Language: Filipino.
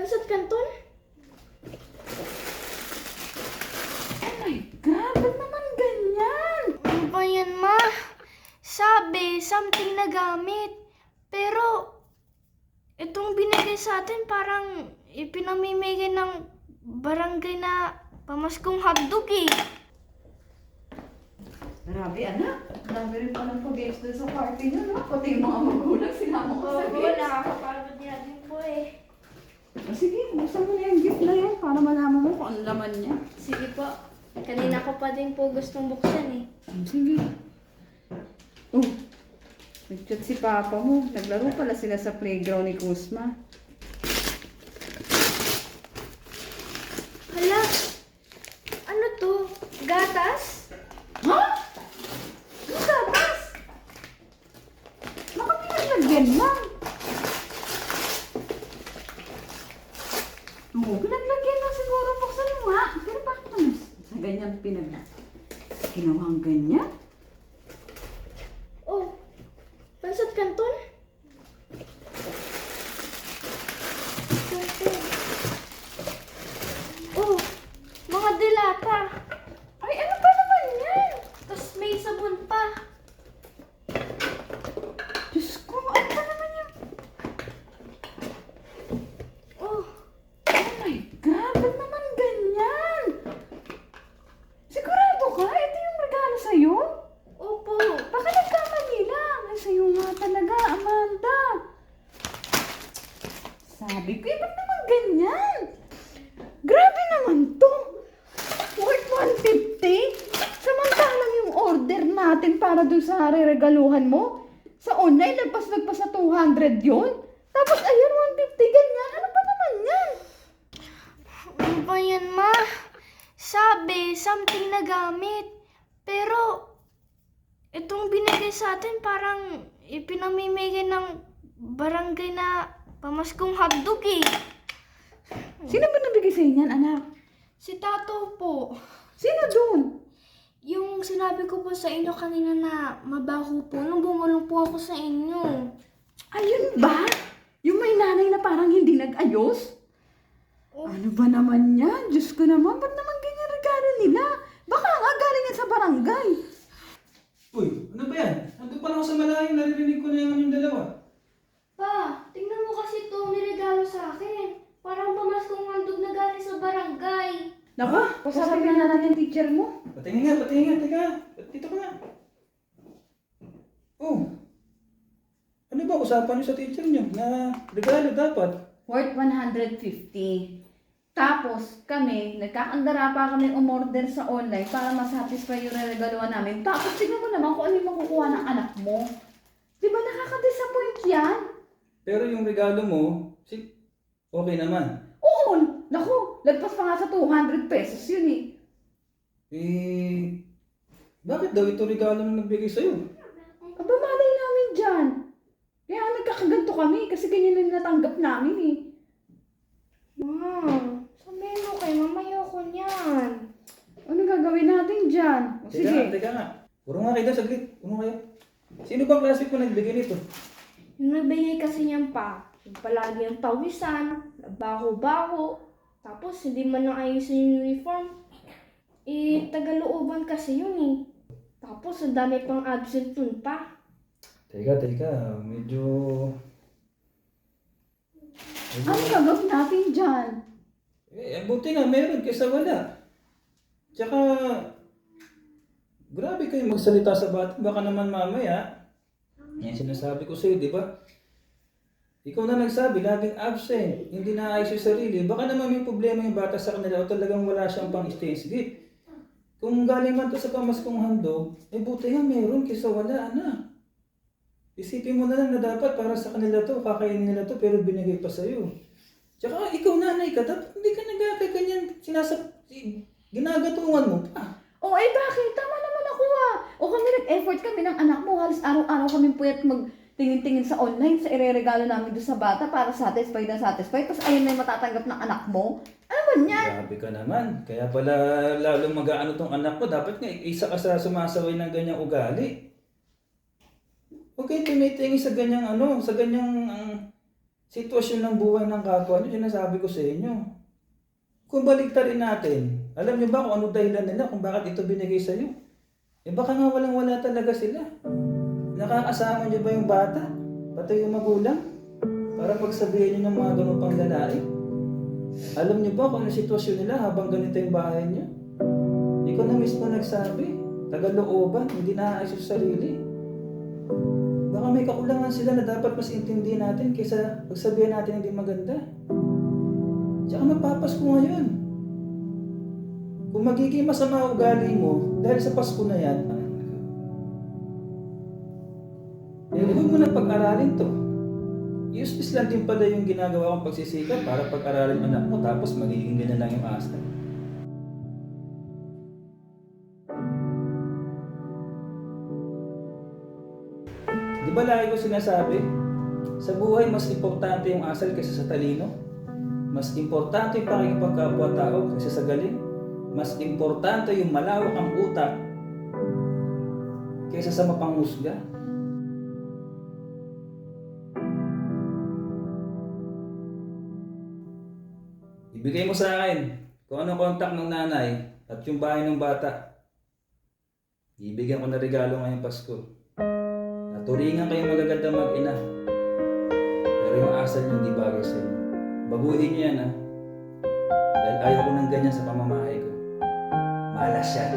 Pansat Canton? Oh my God, ba't naman ganyan? Ano ba yan, ma? Sabi, something na gamit. Pero, itong binigay sa atin parang ipinamimigay ng barangay na pamaskong hotdog eh. Grabe, anak. Dami rin palang pag-games doon sa party niyo, no? Pati yung mga magulang sinama ko sa games. nakakapagod niya din po eh. O sige, buksan mo na yung gift na yan para malaman mo kung ano laman niya. Sige po. Kanina ko pa din po gustong buksan eh. Hmm, Sige. Oh, nag-chat si papa mo. Naglaro pala sila sa playground ni Kusma. Hala! Ano to? Gatas? Ha? Ang gatas! Baka pinaglagyan lang. Oo, pinaglagyan lang siguro. Buksan mo nga. Pero bakit naman sa ganyan pinag... Ginawa ang ganyan? Oh, pansat? Canton. Oh, mga dilata. Ay, ano ba naman yan? Tapos may sabon pa. Diyos ko, ano ba naman yan? Oh, Oh my God, ba't naman ganyan? Sigurado ka? Ito yung regalo sa'yo? opo. Baka nagkamali lang. Ay, sa'yo nga talaga, Amanda. Sabi ko, eh, naman ganyan? Grabe naman to. Worth 150? Samantalang yung order natin para dun sa regaluhan mo, sa online, lagpas-lagpas sa 200 yun. Tapos, ayun, 150, ganyan. Ano ba naman yan? Ano ba yan, ma? Sabi, something na gamit. Pero, itong binigay sa atin parang ipinamimigay ng barangay na pamaskong hotdog eh. Sino ba nabigay sa inyan, anak? Si Tato po. Sino dun? Yung sinabi ko po sa inyo kanina na mabaho po nung bumulong po ako sa inyo. Ayun ba? Yung may nanay na parang hindi nag-ayos? Oh. Ano ba naman yan? Diyos ko naman, ba't naman ganyan regalo nila? Baka nga galing yan sa barangay. Uy, ano ba yan? Nandun pa lang ako sa malayo, naririnig ko na yung yung dalawa. Pa, tingnan mo kasi ito niregalo sa akin. Parang pamaskong handog na galing sa barangay. Pasabi na natin yung teacher mo. Patingin nga, patingin nga, teka. Dito ka nga. Oh. Ano ba usapan niyo sa teacher niyo na regalo dapat? Worth 150. Tapos kami, nagkakandara pa kami umorder sa online para masatisfy yung regaluhan namin. Tapos tignan mo naman kung ano yung makukuha ng anak mo. Di ba nakaka-disappoint yan? Pero yung regalo mo, si okay naman. Naku, lagpas pa nga sa 200 pesos yun eh. Eh, bakit daw ito regalo na nagbigay sa'yo? Aba, malay namin dyan. Kaya nagkakaganto kami kasi ganyan lang natanggap namin eh. Ma'am, sabihin mo kay mama ayoko niyan. Ano gagawin natin dyan? O, Teka nga, sige. teka nga. Puro nga kayo saglit. Puro kayo. Sino bang klase ko nagbigay nito? Yung nagbigay kasi niyan pa, yung palagi ang pawisan, baho-baho, tapos hindi man lang ayusin yung uniform. Eh, tagalooban kasi yun eh. Tapos, ang dami pang absent dun pa. Teka, teka. Medyo... medyo... Ano gagawin natin dyan? Eh, buti nga meron kaysa wala. Tsaka, grabe kayo magsalita sa bata. Baka naman mamaya, yan sinasabi ko sa'yo, di ba? Ikaw na nagsabi, laging absent, hindi naayos yung sarili. Baka naman may problema yung bata sa kanila o talagang wala siyang pang stage gift. Kung galing man to sa pamaskong handog, eh buti nga meron kaysa wala, anak. Isipin mo na lang na dapat para sa kanila to, kakainin nila to, pero binigay pa sa'yo. Tsaka ikaw nanay ka, dapat hindi ka nagkakaganyan, sinasap, ginagatungan mo pa. O eh bakit? Tama naman ako ah. O kami nag-effort kami ng anak mo. Halos araw-araw kami puyat magtingin-tingin sa online sa ireregalo namin doon sa bata para satisfied na satisfied. Tapos ayun na yung matatanggap ng anak mo. Ano ba yan? Grabe ka naman. Kaya pala lalong mag-aano tong anak mo, dapat nga isa ka sa sumasaway ng ganyang ugali. Kayo tumitingin sa ganyang ano, sa ganyang ang sitwasyon ng buhay ng kapwa nyo, sinasabi ko sa inyo. Kung baligtarin natin, alam nyo ba kung ano dahilan nila kung bakit ito binigay sa iyo? Eh baka nga walang wala talaga sila. Nakakasama nyo ba yung bata? Pati yung magulang? Para pagsabihin nyo ng mga ganun pang lalaki? Alam nyo ba kung ano sitwasyon nila habang ganito yung bahay nyo? Ikaw na mismo nagsabi, tagalooban, hindi naayos yung sarili. Baka may kakulangan sila na dapat mas intindihin natin kaysa pagsabihin natin hindi maganda. Tsaka magpapasko ngayon. Kung magiging masama ugali mo, dahil sa Pasko na yan, eh, huwag mo na pag-aralin to. Useless lang din pala yung ginagawa kong pagsisikap para pag-aralin anak mo tapos magiging ganyan lang yung asa. Di ba lagi ko sinasabi, sa buhay mas importante yung asal kaysa sa talino? Mas importante yung pakikipagkapwa-tao kaysa sa galing? Mas importante yung malawak ang utak kaysa sa mapanghusga? Ibigay mo sa akin kung anong kontak ng nanay at yung bahay ng bata. Ibigyan ko na regalo ngayong Pasko. Naturingan kayong magaganda mag-ina. Pero yung asal niyo hindi bagay sa inyo. Baguhin niyo yan ha. Dahil ayaw ko ng ganyan sa pamamahay ko. Malas siya.